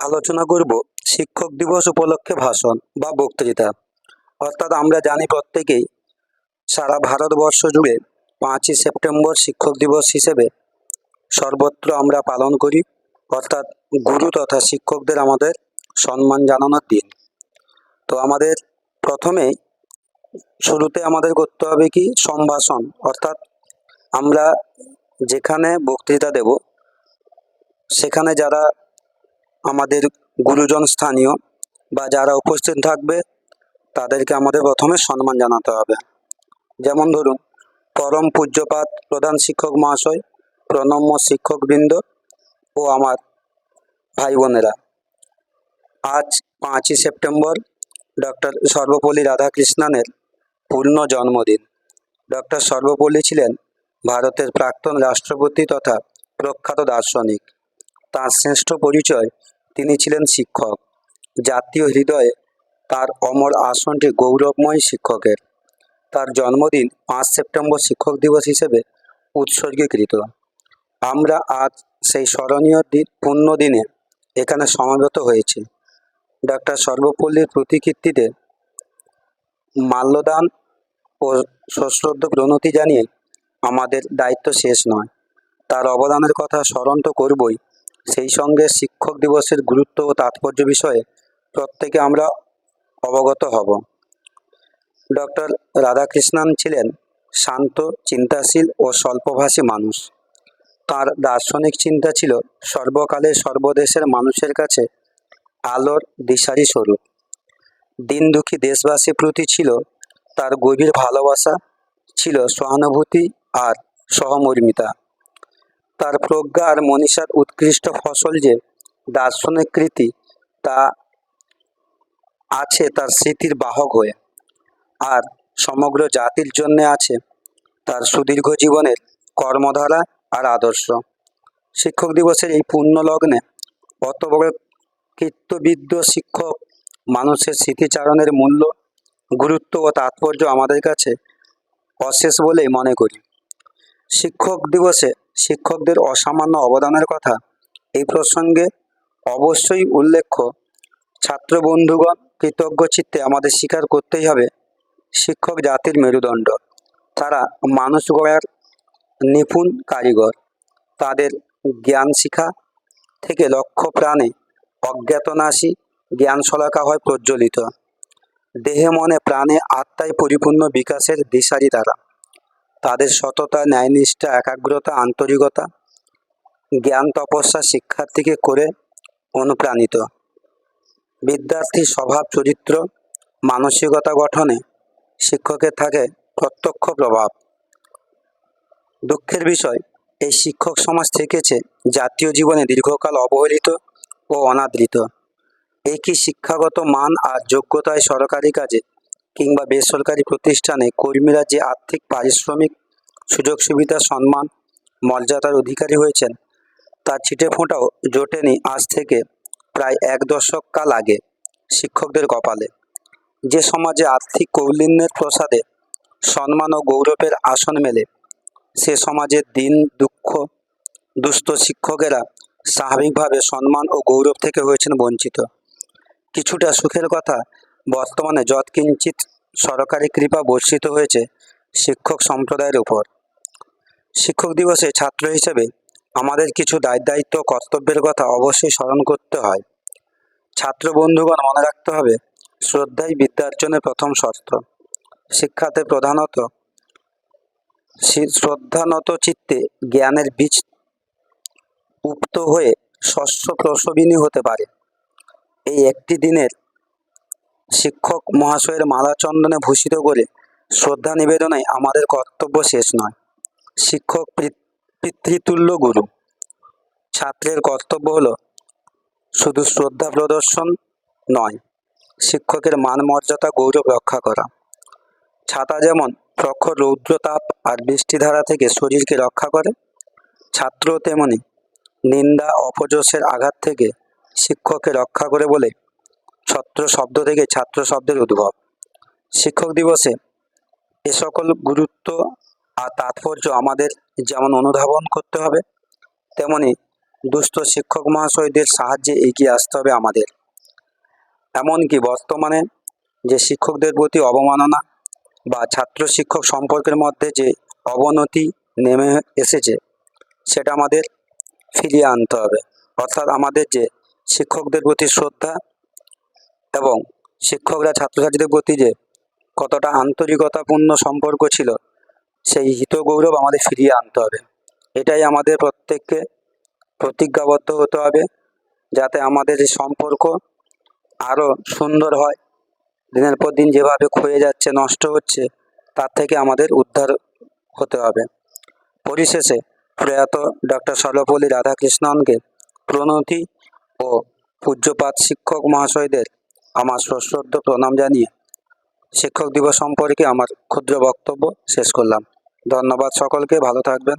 আলোচনা করব শিক্ষক দিবস উপলক্ষে ভাষণ বা বক্তৃতা। অর্থাৎ আমরা জানি প্রত্যেকেই সারা ভারতবর্ষ জুড়ে পাঁচই সেপ্টেম্বর শিক্ষক দিবস হিসেবে সর্বত্র আমরা পালন করি। অর্থাৎ গুরু তথা শিক্ষকদের আমাদের সম্মান জানানোর দিন। তো আমাদের প্রথমেই শুরুতে আমাদের করতে হবে কি? সম্ভাষণ। অর্থাৎ আমরা যেখানে বক্তৃতা দেব, সেখানে যারা আমাদের গুরুজন স্থানীয় বা যারা উপস্থিত থাকবে, তাদেরকে আমাদের প্রথমে সম্মান জানাতে হবে। যেমন ধরুন, পরম পূজ্যপাত প্রধান শিক্ষক মহাশয়, প্রণম্য শিক্ষকবৃন্দ ও আমার ভাই বোনেরা আজ পাঁচই সেপ্টেম্বর, ডক্টর সর্বপল্লী রাধাকৃষ্ণনের পূর্ণ জন্মদিন। ডক্টর সর্বপল্লী ছিলেন ভারতের প্রাক্তন রাষ্ট্রপতি তথা প্রখ্যাত দার্শনিক। তাঁর শ্রেষ্ঠ পরিচয় তিনি ছিলেন শিক্ষক। জাতীয় হৃদয়ে তার অমর আসনটি গৌরবময় শিক্ষকের। তার জন্মদিন পাঁচ সেপ্টেম্বর শিক্ষক দিবস হিসেবে উৎসর্গীকৃত। আমরা আজ সেই স্মরণীয় দিন, পূর্ণ দিনে এখানে সমবেত হয়েছি। ডক্টর সর্বপল্লীর প্রতিকীর্তিতে মাল্যদান ও সশ্রদ্ধ প্রণতি জানিয়ে আমাদের দায়িত্ব শেষ নয়। তার অবদানের কথা স্মরণ তো করবই। সেই সঙ্গে শিক্ষক দিবসের গুরুত্ব ও তাৎপর্য বিষয়ে প্রত্যেকে আমরা অবগত হব। ডক্টর রাধাকৃষ্ণন ছিলেন শান্ত, চিন্তাশীল ও স্বল্পভাষী মানুষ। তার দার্শনিক চিন্তা ছিল সর্বকালে সর্বদেশের মানুষের কাছে আলোর দিশারি স্বরূপ। দিন দুঃখী দেশবাসীর প্রতি ছিল তার গভীর ভালোবাসা, ছিল সহানুভূতি আর সহমর্মিতা। তার প্রজ্ঞা আর মনীষার উৎকৃষ্ট ফসল যে দার্শনিক কৃতি, তা আছে তার স্মৃতির বাহক হয়ে। আর সমগ্র জাতির জন্যে আছে তার সুদীর্ঘ জীবনের কর্মধারা আর আদর্শ। শিক্ষক দিবসের এই পূর্ণ লগ্নে অত বড় কীর্তবিদ্য শিক্ষক মানুষের স্মৃতিচারণের মূল্য, গুরুত্ব ও তাৎপর্য আমাদের কাছে অশেষ বলেই মনে করি। শিক্ষক দিবসে শিক্ষকদের অসামান্য অবদানের কথা? এই প্রসঙ্গে অবশ্যই উল্লেখ্য ছাত্র বন্ধুগণ কৃতজ্ঞ চিত্তে আমাদের স্বীকার করতেই হবে, শিক্ষক জাতির মেরুদণ্ড। তারা মানুষ গড়ার নিপুণ কারিগর। তাদের জ্ঞান শিখা থেকে লক্ষ্য প্রাণে অজ্ঞাতনাশী জ্ঞান শলাকা হয় প্রজ্বলিত। দেহে মনে প্রাণে আত্মায় পরিপূর্ণ বিকাশের দিশারি তারা। তাদের সততা, ন্যায়নিষ্ঠা, একাগ্রতা, আন্তরিকতা, জ্ঞান, তপস্যা শিক্ষার্থীকে করে অনুপ্রাণিত। বিদ্যার্থীর স্বভাব, চরিত্র, মানসিকতা গঠনে শিক্ষকের থাকে প্রত্যক্ষ প্রভাব। দুঃখের বিষয়, এই শিক্ষক সমাজ থেকেছে জাতীয় জীবনে দীর্ঘকাল অবহেলিত ও অনাদৃত। একই শিক্ষাগত মান আর যোগ্যতায় সরকারি কাজে কিংবা বেসরকারি প্রতিষ্ঠানে কর্মীরা যে আর্থিক পারিশ্রমিক, সুযোগ সুবিধা, সম্মান, মর্যাদার অধিকারী হয়েছেন, তার ছিটে ফোঁটাও জোটেনি আজ থেকে প্রায় এক দশক কাল আগে শিক্ষকদের কপালে। যে সমাজে আর্থিক কৌলিন্যের প্রসাদে সম্মান ও গৌরবের আসন মেলে, সে সমাজের দিন, দুঃখ, দুস্থ শিক্ষকেরা স্বাভাবিকভাবে সম্মান ও গৌরব থেকে হয়েছেন বঞ্চিত। কিছুটা সুখের কথা বর্তমানে যৎকিঞ্চিত সরকারি কৃপা বর্ষিত হয়েছে শিক্ষক সম্প্রদায়ের উপর। শিক্ষক দিবসে ছাত্র হিসেবে আমাদের কিছু দায় দায়িত্ব কর্তব্যের কথা অবশ্যই স্মরণ করতে হয়। ছাত্র বন্ধুগণ, মনে রাখতে হবে, শ্রদ্ধাই বিদ্যার্জনের প্রথম শর্ত। শিক্ষাতে প্রধানত শ্রদ্ধানত চিত্তে জ্ঞানের বীজ উক্ত হয়ে শস্য প্রসবিনী হতে পারে। এই একটি দিনের শিক্ষক মহাশয়ের মালা চন্দনে ভূষিত করে শ্রদ্ধা নিবেদনে আমাদের কর্তব্য শেষ নয়। শিক্ষক পিতৃতুল্য গুরু। ছাত্রের কর্তব্য হলো শুধু শ্রদ্ধা প্রদর্শন নয়, শিক্ষকের মান মর্যাদা গৌরব রক্ষা করা। ছাতা যেমন প্রখর রৌদ্রতাপ আর বৃষ্টিধারা থেকে শরীরকে রক্ষা করে ছাত্র তেমনি নিন্দা, অপযশের আঘাত থেকে শিক্ষককে রক্ষা করে বলে ছত্র শব্দ থেকে ছাত্র শব্দের উদ্ভব। শিক্ষক দিবসে এ সকল গুরুত্ব আর তাৎপর্য আমাদের যেমন অনুধাবন করতে হবে, তেমনি দুস্থ শিক্ষক মহাশয়দের সাহায্যে এগিয়ে আসতে হবে আমাদের। এমনকি বর্তমানে যে শিক্ষকদের প্রতি অবমাননা বা ছাত্র শিক্ষক সম্পর্কের মধ্যে যে অবনতি নেমে এসেছে, সেটা আমাদের ফিরিয়ে আনতে হবে। অর্থাৎ আমাদের যে শিক্ষকদের প্রতি শ্রদ্ধা এবং শিক্ষকরা ছাত্রছাত্রীদের প্রতি যে কতটা আন্তরিকতাপূর্ণ সম্পর্ক ছিল, সেই হিত গৌরব আমাদের ফিরিয়ে আনতে হবে। এটাই আমাদের প্রত্যেককে প্রতিজ্ঞাবদ্ধ হতে হবে, যাতে আমাদের এই সম্পর্ক আরও সুন্দর হয়। দিনের পর দিন যেভাবে ক্ষয়ে যাচ্ছে, নষ্ট হচ্ছে, তার থেকে আমাদের উদ্ধার হতে হবে। পরিশেষে প্রয়াত ডক্টর সর্বপল্লী রাধাকৃষ্ণনকে প্রণতি ও পূজ্যপাত শিক্ষক মহাশয়দের আমার সশ্রদ্ধ প্রণাম জানিয়ে শিক্ষক দিবস সম্পর্কে আমার ক্ষুদ্র বক্তব্য শেষ করলাম। ধন্যবাদ সকলকে, ভালো থাকবেন।